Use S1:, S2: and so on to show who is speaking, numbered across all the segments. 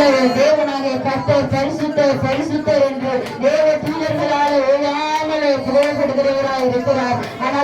S1: நல்லவர் தேவனாகிய கர்த்தர் பரிசுத்தர் பரிசுத்தர் என்று தேவ தூதர்களால் ஓயாமல் புகழப்படுகிறவராய் இருக்கிறார்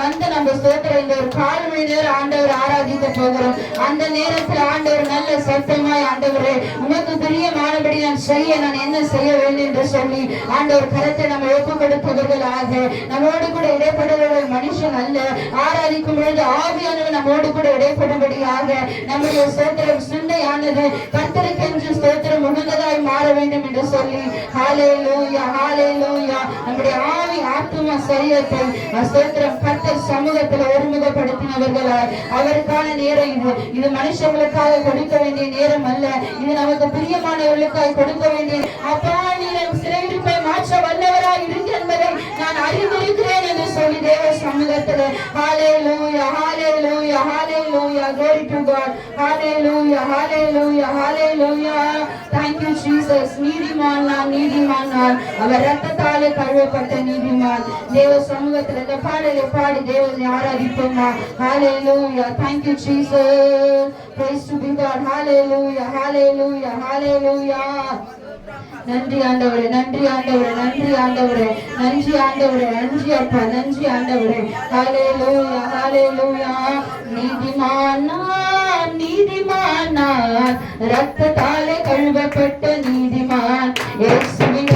S1: வந்து நம்ம ஸ்தோத்திரம் இந்த ஒரு கால் மணி நேரம் ஆண்டவர் ஆராதிக்க போகிறோம். அந்த நேரத்தில் ஆண்டவர் நல்ல சத்தமாய் ஆண்டவரே உனக்கு பிரியமானபடி நான் செய்ய நான் என்ன செய்ய வேண்டும் என்று சொல்லி ஆண்டவர் கருத்தை நம்ம ஒப்பு கொடுப்பவர்களாக. நம்மோடு கூட இடைப்படுபவர் மனுஷன் அல்ல. ஆராதிக்கும் பொழுது ஆவியானவர் நம்மோடு கூட இடைப்படும்படியாக நம்முடைய சோத்திரம் சிந்தையானது கத்தருக்கென்று சோத்திரம் உகந்ததாய் மாற வேண்டும் என்று சொல்லி ஹாலே லூயா ஹாலே லூயா நம்முடைய ஆவி ஆத்தும சரீரத்தை கத்த கர்த்தர் சமூகத்தில் ஒருமுகப்படுத்தினவர்களாய். அவருக்கான நேரம் இது. இது மனுஷங்களுக்காக கொடுக்க வேண்டிய நேரம் அல்ல. இது நமக்கு பிரியமானவர்களுக்காக கொடுக்க வேண்டிய அப்பா நீர் நான் அறிந்திருக்கிறேன் என்று சொல்லி தேவ சமூகத்தில் ஹாலே லூயா ஹாலே லூயா ஹாலே லூயா glory to God hallelujah hallelujah hallelujah thank you jesus நீதிமான் நான் நீதிமான் நான் அவர் ரத்தத்தாலே கழுவப்பட்ட நீதிமான் தேவ சமூகத்தில் இந்த பாடலை பாடி தேவனை ஆராதிப்போமா ஹalleluya thank you jesus praise to be God hallelujah hallelujah hallelujah நன்றி ஆண்டவரே நன்றி ஆண்டவரே நன்றி ஆண்டவரே நன்றி ஆண்டவரே நன்றி அப்பா நன்றி ஆண்டவரே. ஹalleluya லூயா நீதிமானா நீதிமானா ரத்தத்தாலே கழுவப்பட்ட நீதிமான். இயேசுவின்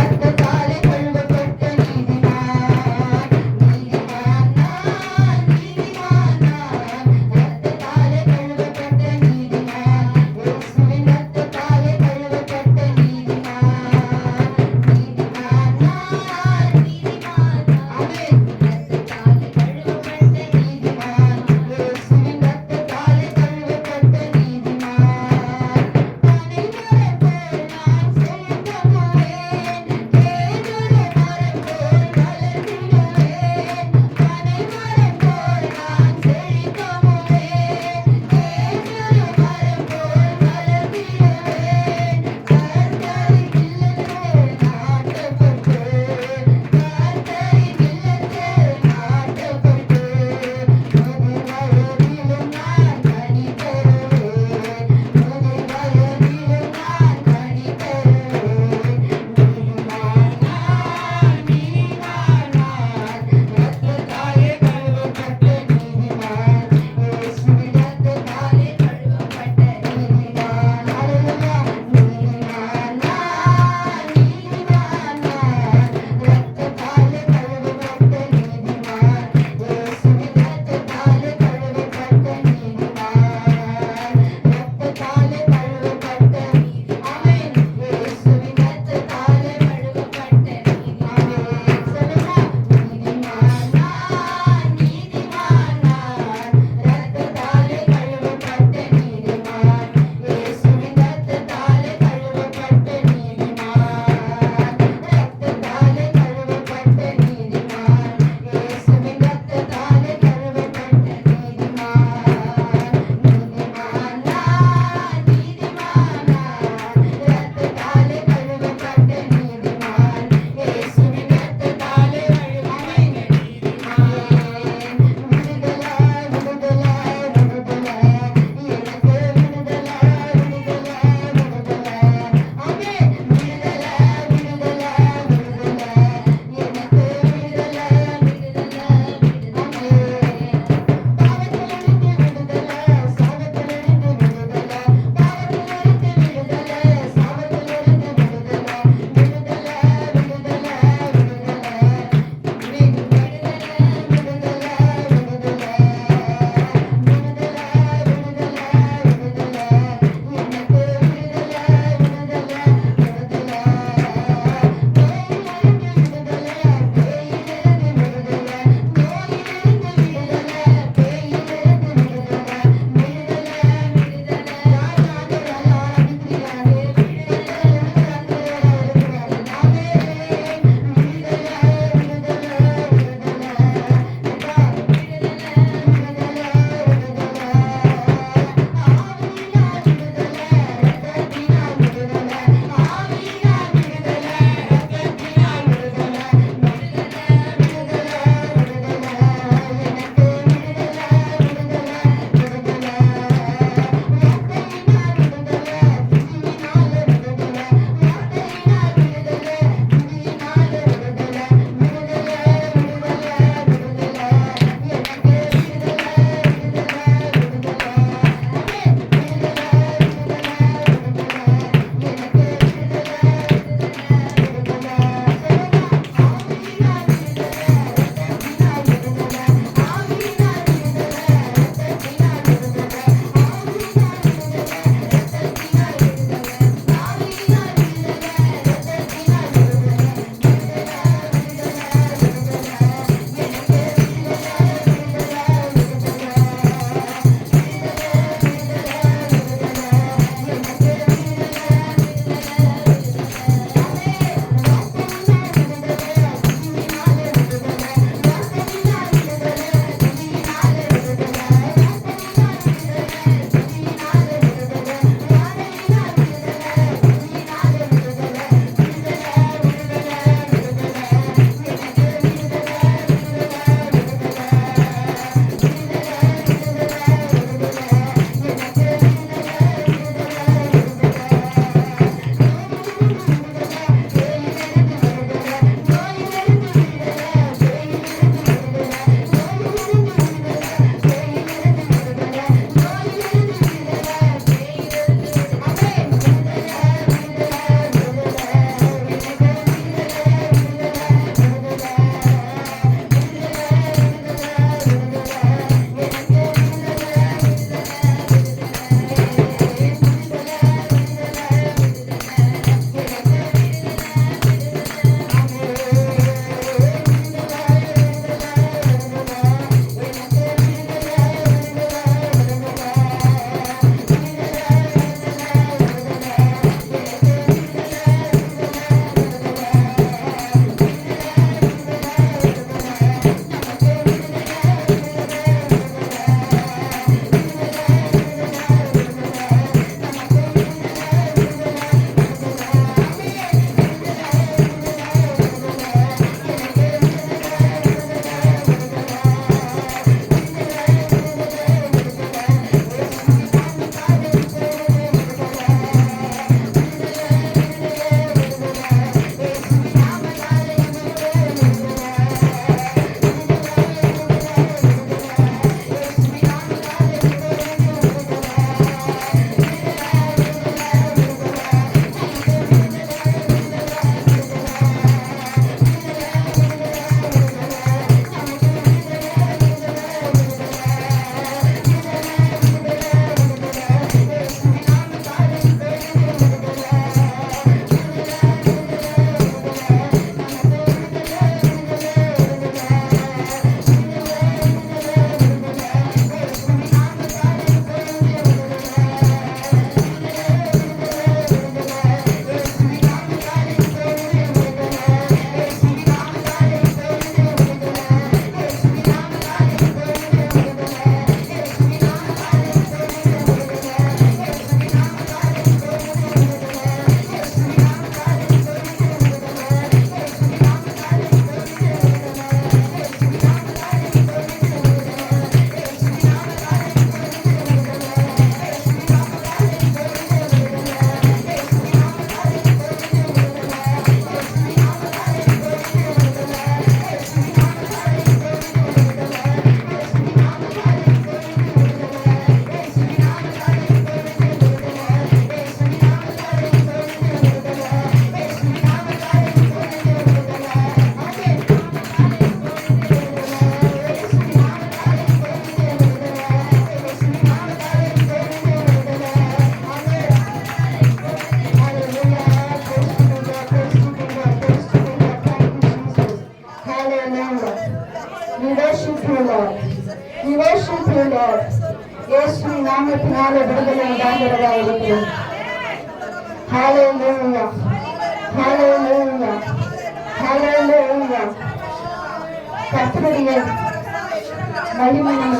S1: மகிமை நம்ம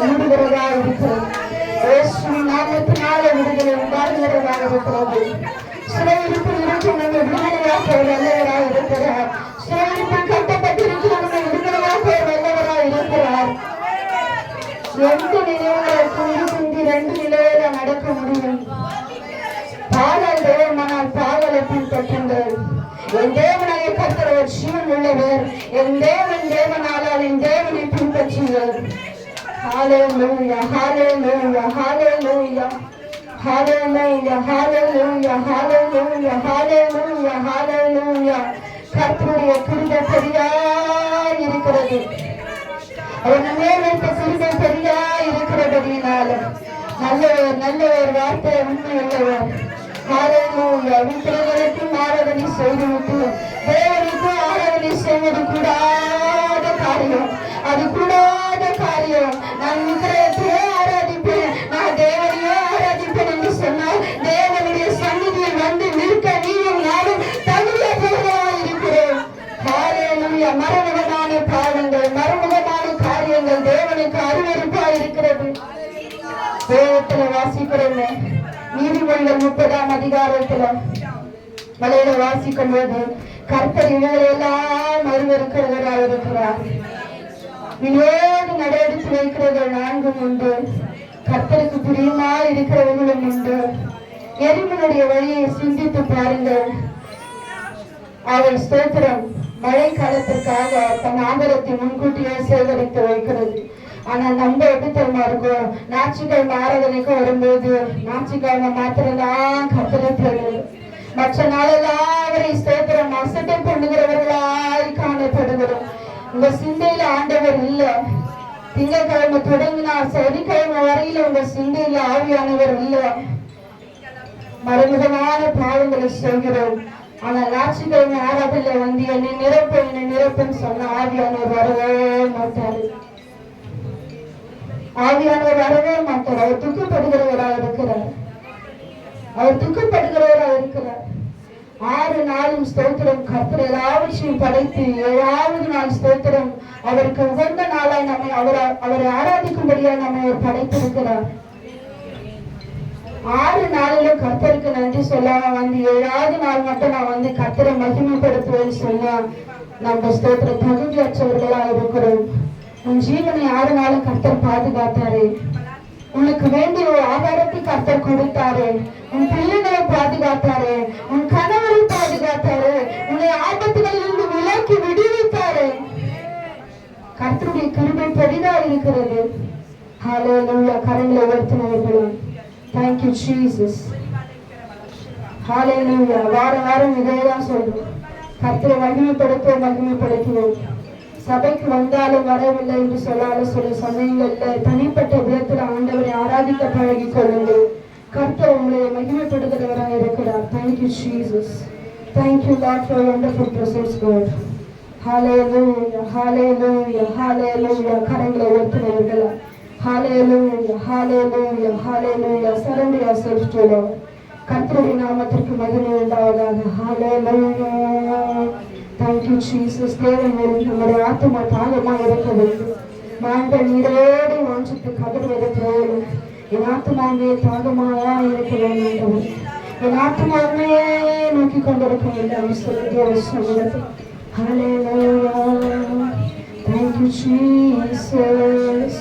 S1: இருக்கிறது நாமத்தினால விடுதலை உண்டாகிறதா இருக்கிறது சிறையிருப்பில் விடுதலையாக வல்லவராக இருக்கிறார். சிறையிருப்பில் கட்டப்பட்டிருக்கிற விடுதலையாக வல்லவராக இருக்கிறார். எந்த நிலையில குடி ரெண்டு நிலையில நடக்க முடியும். பாடல் தேவனால் பாடலை பின்பற்றுங்கள் என் தேவனாய கர்த்தர் ஒரு சிவன் உள்ளவர். என் தேவன் தேவனாலால் என் தேவனை பின்பற்றுங்கள். Hallelujah, hallelujah, hallelujah. Hallelujah, hallelujah, hallelujah, hallelujah, hallelujah. கர்த்தருடைய கிருபை சரியாய் இருக்கிறது அவன் மேல் வைத்த கிருபை சரியாய் இருக்கிறபடினால நல்லவர் நல்லவர் வார்த்தை உண்மை உள்ளவர் ஹாலேலூயா விக்கிரகருக்கும் ஆராதனை செய்துவிட்டு தேவனுக்கும் ஆராதனை செய்வது கூடாத காரியம் அது கூடாத காரியம் நான் விக்கிரகத்தையே ஆராதிப்பேன் நான் தேவனையே ஆராதிப்பேன் என்று சொன்னால் தேவனுடைய சந்நிதியில் வந்து நிற்க நீயும் நானும் தகுதியற்றவர்களாய் இருக்கிறோம் ஹalleluya மறைமுகமான பாவங்கள் மறைமுகமான காரியங்கள் தேவனுக்கு அருவருப்பாய் இருக்கிறது வேதத்துல வாசிக்கிறோமே நீதிமன்ற முப்பதாம் அதிகாரத்துல மலையில வாசிக்கும் போது கர்த்தர் இவங்களை எல்லாம் அருவருக்கிறவராக இருக்கிறார் வினோடு நடவடிக்கை வைக்கிறவர்கள் நான்கும் உண்டு. கத்தருக்கு பிரியமா இருக்கிறவர்களும் உண்டு. எரிமனுடைய வழியை சிந்தித்து பாருங்கள். அவள் ஸ்தோத்திரம் மழை காலத்திற்காக தன் ஆதரத்தை முன்கூட்டியே சேகரித்து வைக்கிறது. ஆனா நம்ம எப்படி தெரியுமா இருக்கும் ஞாயிற்றுக்கிழமை ஆராதனைக்கு வரும்போது ஞாயிற்றுக்கிழமை மாத்திரம்தான் கத்தரை தேடுது மற்ற நாளெல்லாம் அவரை ஸ்தோத்திரம் அசட்டை பண்ணுகிறவர்களாய் காணப்படுகிறோம் உங்க சிந்தையில ஆண்டவர் இல்ல. திங்கக்கிழமை தொடங்கினா சனிக்கிழமை வரையில உங்க சிந்தையில ஆவியானவர் இல்ல. மறைமுகமான பாவங்களை செய்கிறோம். ஆனா ஞாயிற்றுக்கிழமை ஆராதனை வந்து என்னை நிரப்ப என்னை நிரப்புன்னு சொன்ன ஆவியானவர் வரவே மாட்டாரு. ஆவியானவர் வரவே மாட்டார். அவர் துக்கப்படுகிறவராக இருக்கிறார் அவர் துக்கப்படுகிறவராக இருக்கிறார் ஆறு நாளும் ஸ்தோத்திரம் கர்த்தர் எல்லாவற்றையும் படைத்து ஏழாவது நாள் ஸ்தோத்திரம் அவருக்கு உகந்த நாளாய் நம்மை அவர் அவரை ஆராதிக்கும்படியாக நம்மை அவர் படைத்திருக்கிறார். ஆறு நாளில கர்த்தருக்கு நன்றி சொல்லாம வந்து ஏழாவது நாள் மட்டும் நான் வந்து கர்த்தரை மகிமைப்படுத்துவேன்னு சொன்னா நம்ம ஸ்தோத்திர தகுதியற்றவர்களா இருக்கிறோம். உன் ஜீவனை ஆறு நாளும் கர்த்தர் பாதுகாத்தாரு. உனக்கு வேண்டிய ஒரு ஆதாரத்தை கர்த்தர் கொடுத்தாரு. உன் பிள்ளைகளை பாதுகாத்தாரு. உன் கண் கர்த்தருடைய கிருபை பெரிதா இருக்கிறது. ஹalleluya கரங்களை உயர்த்தினவர்களும் Thank you Jesus. ஹalleluya வார வாரம் இதே தான் சொல்றோம். கர்த்தரை மகிமைப்படுத்துவோம் மகிமைப்படுத்துவோம். சபைக்கு வந்தாலும் வரவில்லை என்று சொல்லாலும் சில சமயங்கள்ல தனிப்பட்ட விதத்தில் ஆண்டவரை ஆராதிக்க பழகி கொள்ளுங்கள். கர்த்தர் உங்களை மகிமைப்படுத்துகிறவராக இருக்கிறார். Thank you Jesus thank you lot for wonderful presence God hallelujah hallelujah hallelujah கரங்களை உயர்த்தினவர்கள் ஹalleluya hallelujah hallelujah surrender yourself to Lord. கர்த்தருடைய நாமத்திற்கு மகிமை உண்டாவதாக. ஹalleluya Thank you, Jesus. தேவன் நம்முடைய ஆத்மா தாகமா இருக்க வேண்டும். நாங்கள் நீரோடு வாஞ்சித்து கதறுவது போல. என் ஆத்மாவே தாகமாயா இருக்க வேண்டும் என் ஆத்மாவே நோக்கி கொண்டிருக்க வேண்டும் சொல்லி தேவ சமூகத்தில் Hallelujah. Thank you, Jesus.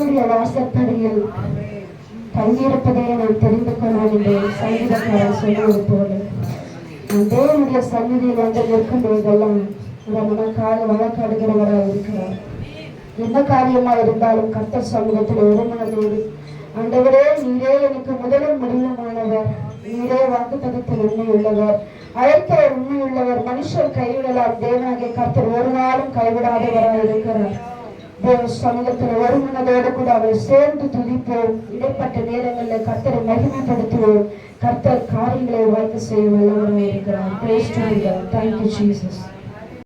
S1: என் தேவனுடைய வாசற்படியில் தங்கியிருப்பதை நான் தெரிந்து கொள்ளலாம் என்று சங்கீதக்காரர் சொல்வது போல. நான் தேவனுடைய சந்நிதியில் வந்து நிற்கும் போதெல்லாம் அவர் நமக்காக வழக்காடுகிறவராக இருக்கிறார். எந்த காரியமா இருந்தாலும் கத்த சமூகத்தில் ஒரு ஒருமனதோடு ஆண்டவரே நீரே எனக்கு முதலும் முடிவுமானவர் நீரே வாக்கு வாக்குத்தத்தத்தில் உண்மை உள்ளவர் அழைத்த உண்மை உள்ளவர் மனுஷர் கைவிடலாம். தேவனாகிய கத்தர் ஒரு நாளும் கைவிடாதவராக இருக்கிறார். தேவ சமூகத்தில் கூட அவரை சேர்ந்து துதிப்போம். இடைப்பட்ட நேரங்களில் கர்த்தரை மகிமைப்படுத்துவோம். கர்த்தர் காரியங்களை வாய்ப்பு செய்ய வல்லவராக இருக்கிறார். Thank you Jesus